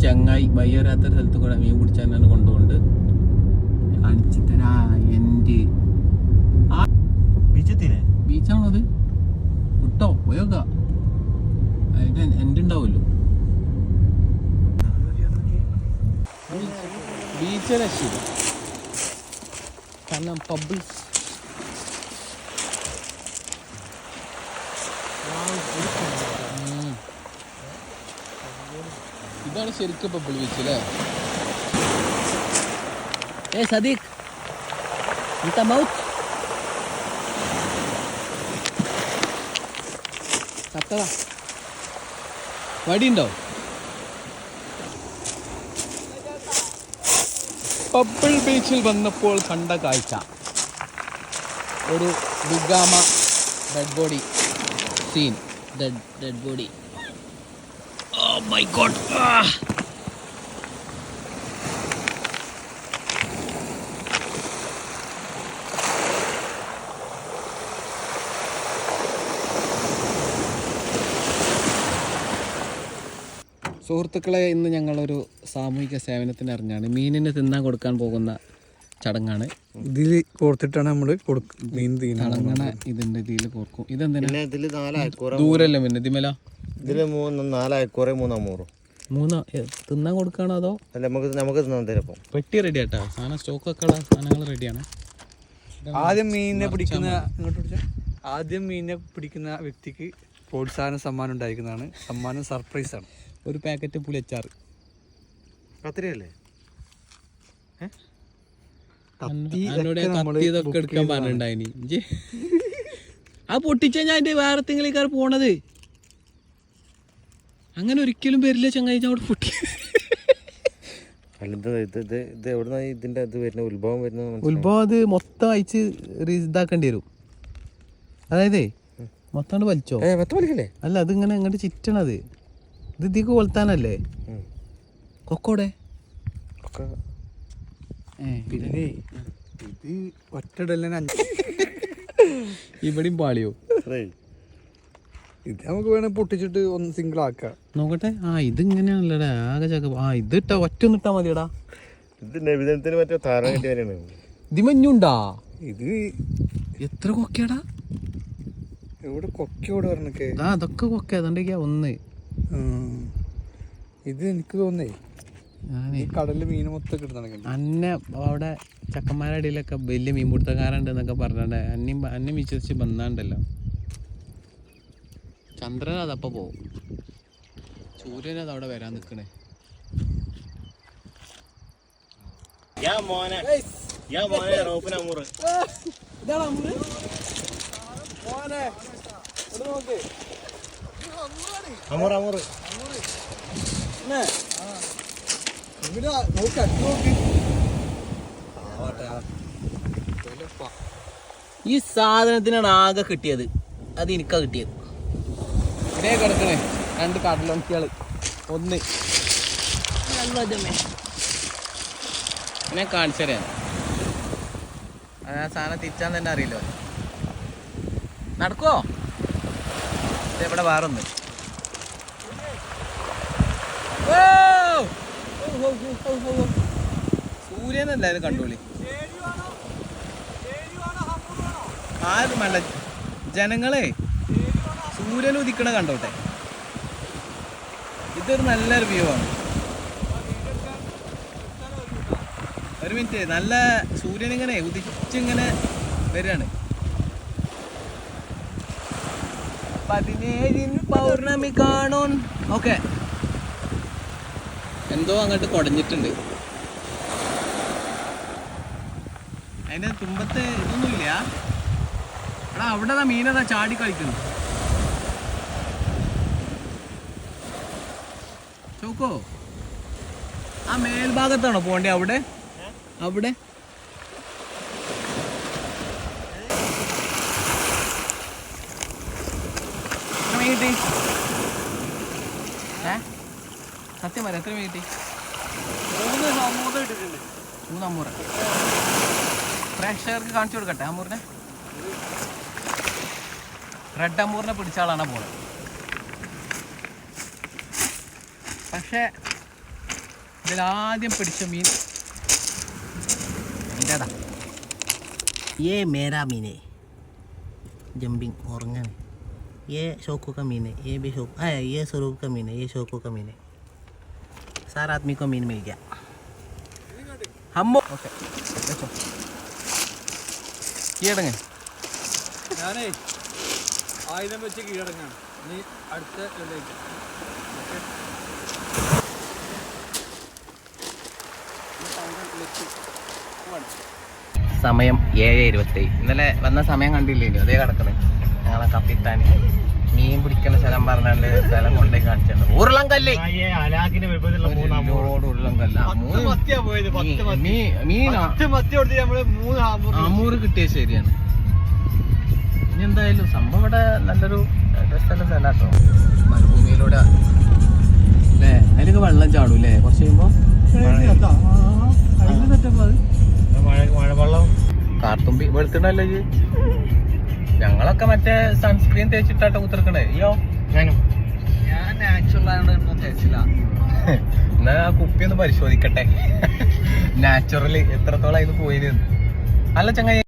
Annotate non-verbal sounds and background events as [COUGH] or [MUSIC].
ചങ്ങായി വയ്യറാത്ത സ്ഥലത്ത് കൂടെ മീൻ പിടിച്ചാൽ തന്നെ കൊണ്ടുപോണ്ട് കാണിച്ചു തരാ എന്റെ ബീച്ചെത്തിനെ ബീച്ചാണോ അത് വിട്ടോ പോയോക്ക അതിന്റെ എന്റെ ഉണ്ടാവുമല്ലോ. ബീച്ച് കാരണം പബ്ലിക് ഇതാണ് ശരിക്കും പപ്പിൾ ബീച്ച് അല്ലേ? ഏ സദീഖ് മൗത്ത് വടിയുണ്ടോ? പപ്പിൾ ബീച്ചിൽ വന്നപ്പോൾ കണ്ട കാഴ്ച. ഒരു ബിഗാമ dead body scene dead dead body oh my god സുഹൃത്തുക്കളെ ഇന്ന് ഞങ്ങളൊരു സാമൂഹിക സേവനത്തിന് അറിഞ്ഞാണ് മീനിന് തിന്നാൻ കൊടുക്കാൻ പോകുന്ന ചടങ്ങാണ്. ഇതിൽ കോർത്തിട്ടാണ് നമ്മൾ മീൻ തീരുന്നത് ചടങ്ങണ ഇതിന്റെ ഇതിൽ കോർക്കും. ഇതെന്തിനാ? നാലയക്കൂറ ദൂരല്ലേ പിന്നെ? ഇതിമല ഇതിൽ മൂന്ന് നാലയക്കൂറ മൂന്നമ്മൂറ് മൂന്ന് തിന്നാൻ കൊടുക്കാണോ അതോ? അല്ല നമുക്ക് നമുക്ക് തിന്നാൻ തരപ്പോ പെട്ടി റെഡി ആട്ടാ. സാധനം സ്റ്റോക്ക് ഒക്കെ ഉള്ള സാധനങ്ങൾ റെഡിയാണ് ആദ്യം മീനിനെ പിടിക്കുന്ന ഇങ്ങോട്ട്. ആദ്യം മീനിനെ പിടിക്കുന്ന വ്യക്തിക്ക് പ്രോത്സാഹന സമ്മാനം ഉണ്ടായിരിക്കുന്നതാണ്. സമ്മാനം സർപ്രൈസ് ആണ്. ഒരു പാക്കറ്റ് പുളിയച്ചാറ് അത്രയല്ലേ? കത്തി എന്നോട് കത്തി ഇതൊക്കെ എടുക്കാൻ. പറഞ്ഞിട്ടുണ്ടായിനി. ആ പൊട്ടിച്ച ഞാൻ എന്റെ വേറെ തിങ്ങളിക്കാർ പോണത്. അങ്ങനെ ഒരിക്കലും വരില്ല ചങ്ങായി ഞാൻ അവിടെ പൊട്ടി. അല്ല ഇത് ഇത് ഇത് ഇത് ഇതിന്റെ അത് വരുന്ന? ഉത്ഭവം വരുന്നത് ഉത്ഭവം അത് മൊത്തം അയച്ച് ഇതാക്കേണ്ടി വരും. അതായത് മൊത്തം വലിച്ചോ? ഏ മൊത്തം വലിക്കല്ലേ അല്ല അതിങ്ങനെ അങ്ങോട്ട് ചിറ്റണത്. ഇത് ഇതിക്ക് കൊളുത്താനല്ലേ. കൊക്കോടെ പിന്നെ ഇത് ഒറ്റടലിന് അഞ്ച്. ഇവിടെയും പാളിയോ. ഇത് നമുക്ക് വേണേ പൊട്ടിച്ചിട്ട് ഒന്ന് സിംഗിൾ ആക്കാം. നോക്കട്ടെ. ആ ഇത് ഇങ്ങനെയാണല്ലേ ആകെ ചക്ക ആ ഇത് ഇട്ടാ ഒറ്റ ഒന്ന് ഇട്ടാ മതിയടാ. ഇത് നബിതനത്തിന് മറ്റേ താരം കിട്ടിയാണ് ഇത് മഞ്ഞുണ്ടാ? ഇത് എത്ര കൊക്കയാടാ? എവിടെ കൊക്കയോട് പറഞ്ഞൊക്കെ ആ അതൊക്കെ കൊക്ക അതുകൊണ്ടൊക്കെയാ ഒന്ന്. ഇത് എനിക്ക് തോന്നേ ഈ കടലിൽ മീൻ മൊത്തം കിട്ടുന്നുണ്ടെങ്കിൽ അന്നെ അവിടെ ചക്കന്മാരുടെ ഇടയിലൊക്കെ വലിയ മീൻ എന്നൊക്കെ പറഞ്ഞിട്ട് അന്നയും അന്നെ വിശ്വസിച്ച് ബന്ധാണ്ടല്ലോ ചന്ദ്രൻ അതപ്പ പോവും. സൂര്യൻ അത് അവിടെ വരാൻ നിൽക്കണേ യാ മോനെ. യാ മോനെ ഈ സാധനത്തിനാണ് ആകെ കിട്ടിയത്. അത് എനിക്കാ കിട്ടിയത്. ഇതേ കിടക്കണേ. രണ്ട് കടലൊക്കിയാൾ ഒന്ന്. ഞാൻ കാണിച്ചു തരാം. അത് ആ സാധനം തിരിച്ചാൻ തന്നെ അറിയില്ല. നടക്കോ ഇത് ഇവിടെ വേറൊന്ന്. ഓ! ഓ. സൂര്യനല്ലാരും കണ്ടോളി. ആരും വേണ്ട ജനങ്ങളെ? സൂര്യൻ ഉദിക്കണ കണ്ടോട്ടെ. ഇതൊരു നല്ലൊരു വ്യൂ ആണ്. ഒരു മിനിറ്റ് നല്ല സൂര്യൻ ഇങ്ങനെ ഉദിച്ചിങ്ങനെ വരികയാണ്. പതിനേഴിൻ പൗർണമി കാണോൻ. ഓക്കെ എന്തോ അങ്ങോട്ട് കുടഞ്ഞിട്ടുണ്ട്. അതിന്റെ തുമ്പത്ത് ഇതൊന്നുമില്ല. എടാ അവിടെ മീനതാ ചാടി കളിക്കുന്നു. ചോക്കോ ആ മേൽഭാഗത്താണോ പോണ്ടേ അവിടെ? അവിടെ? കിട്ടി. ഏ? സത്യം പറയാം എത്ര കിട്ടി മൂന്ന് അമൂറ പ്രേക്ഷകർക്ക് കാണിച്ചു കൊടുക്കട്ടെ അമ്മൂറിനെ റെഡ് അമ്മൂറിനെ പിടിച്ചാളാണ് ആളാണ് പോണത് പക്ഷേ ഇതിലാദ്യം പിടിച്ച മീൻ ഇതാ ഏ മേരാ മീനെ. ജമ്പിങ് ഉറങ്ങാണ് ഏ ഷോക്കൊക്കെ മീനെ. ഏ ബി ഷോക്ക് ആ ഏ സ്വരൂപ് മീനെ. ഏ ഷോക്കൊക്കെ മീനെ. सार आदमी को मीन मिल गया हम ഓക്കെ വെച്ചോ കീഴടങ്ങ് ഞാനേ ആയുധം വെച്ച് കീഴടങ്ങാണ് നീ അടുത്ത വെള്ളിയാഴ്ച ഓക്കെ സമയം ഏഴ് ഇരുപത്തി ഇന്നലെ വന്ന സമയം കണ്ടില്ലേനോ അതേ കിടക്കണേ ഞങ്ങളെ കപ്പിത്താൻ മീൻ പിടിക്കുന്ന സ്ഥലം പറഞ്ഞാണ്ട് സ്ഥലം കൊണ്ടേ കാണിച്ചിട്ടുണ്ട് ഉരുളം കല്ല് അമൂറ് കിട്ടിയ ശരിയാണ്. ഇനി എന്തായാലും സംഭവം ഇവിടെ നല്ലൊരു സ്ഥലം സ്ഥലാട്ടോ മരുഭൂമിയിലൂടെ. അല്ലേ? അതിലൊക്കെ വെള്ളം ചാടും അല്ലേ? കുറച്ച് കഴിയുമ്പോ മഴവെള്ളം. കാർത്തുമ്പി വെളുത്തിട്ടല്ലേ ഇത്. ഞങ്ങളൊക്കെ മറ്റേ സൺസ്ക്രീൻ തേച്ചിട്ടാട്ടോ കുത്തിറക്കണേ അയ്യോ. ഞാനും. നാച്ചുറൽ തേച്ചില്ല. [LAUGHS] എന്നാ കുപ്പി ഒന്ന് പരിശോധിക്കട്ടെ. [LAUGHS] നാച്ചുറലി എത്രത്തോളം ഇത് പോയിരുന്നു അല്ല ചങ്ങായി